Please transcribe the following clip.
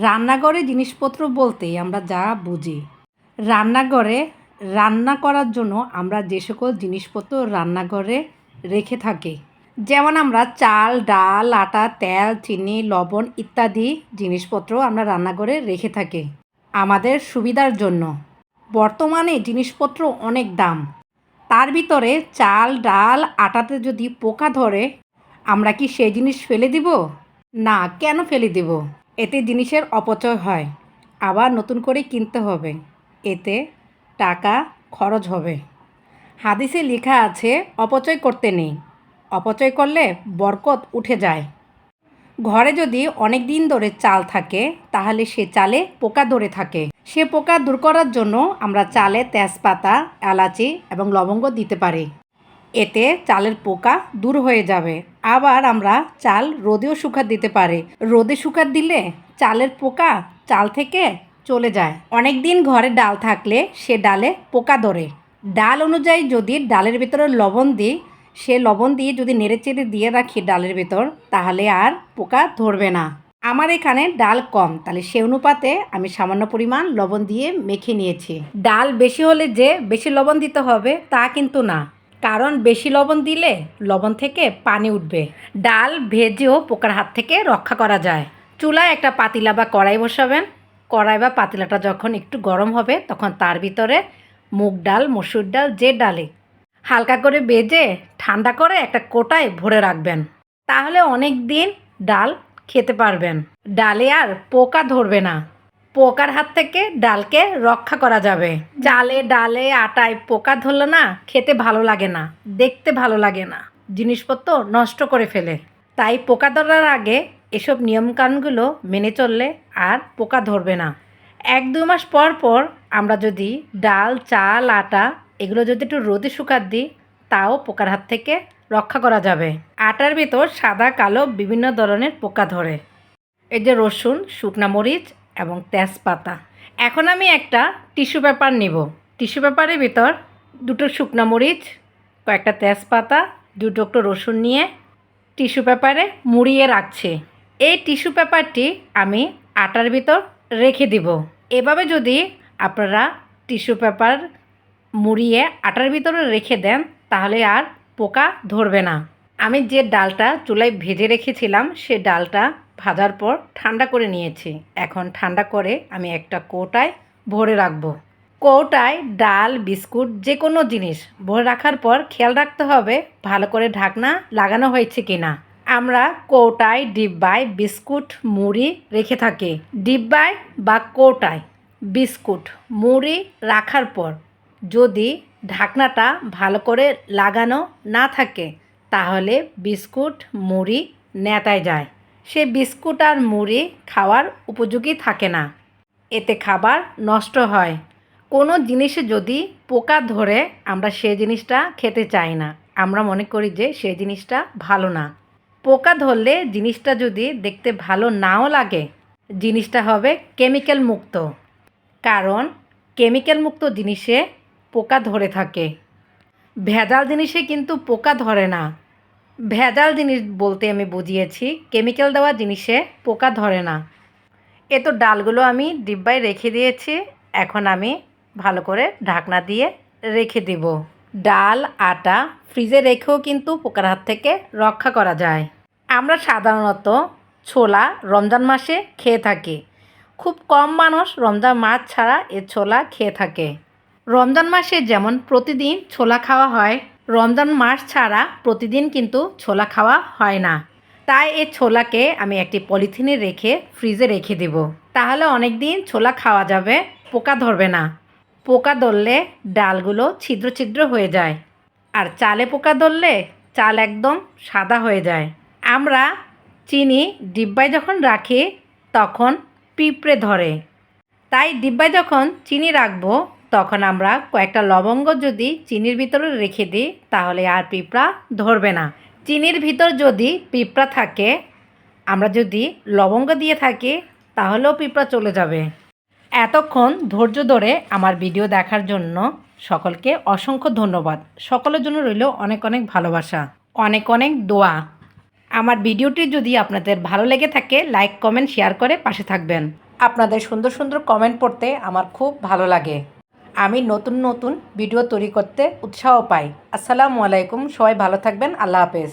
রান্নাঘরে জিনিসপত্র বলতে আমরা যা বুঝি। রান্নাঘরে রান্না করার জন্য আমরা যে সকল জিনিসপত্র রান্নাঘরে রেখে থাকি। যেমন আমরা চাল, ডাল, আটা, তেল, চিনি, লবণ ইত্যাদি জিনিসপত্র আমরা রান্নাঘরে রেখে থাকি আমাদের সুবিধার জন্য। বর্তমানে জিনিসপত্র অনেক দাম। তার ভিতরে চাল, ডাল, আটাতে যদি পোকা ধরে, আমরা কি সেই জিনিস ফেলে দিব? না, কেন ফেলে দিব? এতে জিনিসের অপচয় হয়। আবার নতুন করে কিনতে হবে। এতে টাকা খরচ হবে। হাদিসে লেখা আছে, অপচয় করতে নেই। অপচয় করলে বরকত উঠে যায়। ঘরে যদি অনেক দিন ধরে চাল থাকে, তাহলে সে চালে পোকা ধরে থাকে। সে পোকা দূর করার জন্য আমরা চালে তেজপাতা, এলাচি এবং লবঙ্গ দিতে পারি। এতে চালের পোকা দূর হয়ে যাবে। আবার আমরা চাল রোদেও শুকাত দিতে পারি। রোদে শুকাত দিলে চালের পোকা চাল থেকে চলে যায়। অনেক দিন ঘরে ডাল থাকলে সে ডালে পোকা ধরে। ডাল অনুযায়ী যদি ডালের ভিতরে লবণ দিই, সে লবণ দিয়ে যদি নেড়ে চেড়ে দিয়ে রাখি ডালের ভেতর, তাহলে আর পোকা ধরবে না। আমার এখানে ডাল কম, তাহলে সে অনুপাতে আমি সামান্য পরিমাণ লবণ দিয়ে মেখে নিয়েছি। ডাল বেশি হলে যে বেশি লবণ দিতে হবে, তা কিন্তু না। কারণ বেশি লবণ দিলে লবণ থেকে পানি উঠবে। ডাল ভেজেও পোকার হাত থেকে রক্ষা করা যায়। চুলায় একটা পাতিলা বা কড়াই বসাবেন। কড়াই বা পাতিলাটা যখন একটু গরম হবে, তখন তার ভিতরে মুগ ডাল, মসুর ডাল, যে ডালে হালকা করে বেজে ঠান্ডা করে একটা কোটায় ভরে রাখবেন। তাহলে অনেক দিন ডাল খেতে পারবেন। ডালে আর পোকা ধরবে না। পোকার হাত থেকে ডালকে রক্ষা করা যাবে। চালে ডালে আটায় পোকা ধরলে না খেতে ভালো লাগে না, দেখতে ভালো লাগে না। জিনিসপত্র নষ্ট করে ফেলে। তাই পোকা ধরার আগে এসব নিয়মকানুনগুলো মেনে চললে আর পোকা ধরবে না। এক দু মাস পর পর আমরা যদি ডাল, চাল, আটা এগুলো যদি একটু রোদে শুকাত দিই, তাও পোকার হাত থেকে রক্ষা করা যাবে। আটার ভিতর সাদা, কালো বিভিন্ন ধরনের পোকা ধরে। এই যে রসুন, শুকনা মরিচ এবং তেজপাতা। এখন আমি একটা টিস্যু পেপার নিব। টিস্যু পেপারের ভিতর দুটো শুকনো মরিচ, কয়েকটা তেজপাতা দু টুকরো রসুন নিয়ে টিস্যু পেপারে মুড়িয়ে রাখছি। এই টিস্যু পেপারটি আমি আটার ভিতর রেখে দিব। এভাবে যদি আপনারা টিস্যু পেপার মুড়িয়ে আটার ভিতরে রেখে দেন, তাহলে আর পোকা ধরবে না। আমি যে ডালটা চুলায় ভেজে রেখেছিলাম, সে ডালটা ভাজার পর ঠান্ডা করে নিয়েছি। এখন ঠান্ডা করে আমি একটা কৌটায় ভরে রাখব। কৌটায় ডাল, বিস্কুট যে কোনো জিনিস ভরে রাখার পর খেয়াল রাখতে হবে ভালো করে ঢাকনা লাগানো হয়েছে কি না আমরা কৌটায় ডিব্বায় বিস্কুট, মুড়ি রেখে থাকি। ডিব্বায় বা কৌটায় বিস্কুট, মুড়ি রাখার পর যদি ঢাকনাটা ভালো করে লাগানো না থাকে, তাহলে বিস্কুট, মুড়ি নেতায় যায়। সে বিস্কুট আর মুড়ি খাওয়ার উপযোগী থাকে না। এতে খাবার নষ্ট হয়। কোনো জিনিসে যদি পোকা ধরে আমরা সে জিনিসটা খেতে চাই না। আমরা মনে করি যে সে জিনিসটা ভালো না। পোকা ধরলে জিনিসটা যদি দেখতে ভালো নাও লাগে, জিনিসটা হবে কেমিক্যাল মুক্ত। কারণ কেমিক্যাল মুক্ত জিনিসে পোকা ধরে থাকে। ভেজাল জিনিসে কিন্তু পোকা ধরে না। ভেজাল জিনিস বলতে আমি বুঝিয়েছি, কেমিক্যাল দেওয়া জিনিসে পোকা ধরে না। এ তো ডালগুলো আমি ডিব্বায় রেখে দিয়েছি, এখন আমি ভালো করে ঢাকনা দিয়ে রেখে দেব। ডাল, আটা ফ্রিজে রেখেও কিন্তু পোকার হাত থেকে রক্ষা করা যায়। আমরা সাধারণত ছোলা রমজান মাসে খেয়ে থাকি। খুব কম মানুষ রমজান মাছ ছাড়া এ ছোলা খেয়ে থাকে। রমজান মাসে যেমন প্রতিদিন ছোলা খাওয়া হয় রমজান মাস ছাড়া প্রতিদিন কিন্তু ছোলা খাওয়া হয় না। তাই এই ছোলাকে আমি একটি পলিথিনে রেখে ফ্রিজে রেখে দেব। তাহলে অনেক দিন ছোলা খাওয়া যাবে, পোকা ধরবে না। পোকা ধরলে ডালগুলো ছিদ্র ছিদ্র হয়ে যায়। আর চালে পোকা ধরলে চাল একদম সাদা হয়ে যায়। আমরা চিনি ডিব্বায় যখন রাখি, তখন পিঁপড়ে ধরে। তাই ডিব্বায় যখন চিনি রাখব তখন আমরা কয়েকটা লবঙ্গ যদি চিনির ভিতরে রেখে দিই, তাহলে আর পিঁপড়া ধরবে না। চিনির ভিতর যদি পিঁপড়া থাকে, আমরা যদি লবঙ্গ দিয়ে থাকি, তাহলেও পিঁপড়া চলে যাবে। এতক্ষণ ধৈর্য ধরে আমার ভিডিও দেখার জন্য সকলকে অসংখ্য ধন্যবাদ। সকলের জন্য রইল অনেক অনেক ভালোবাসা, অনেক অনেক দোয়া। আমার ভিডিওটি যদি আপনাদের ভালো লেগে থাকে, লাইক, কমেন্ট, শেয়ার করে পাশে থাকবেন। আপনাদের সুন্দর সুন্দর কমেন্ট পড়তে আমার খুব ভালো লাগে। আমি নতুন নতুন ভিডিও তৈরি করতে উৎসাহ পাই। আসসালামু আলাইকুম, সবাই ভালো থাকবেন, আল্লাহ হাফেজ।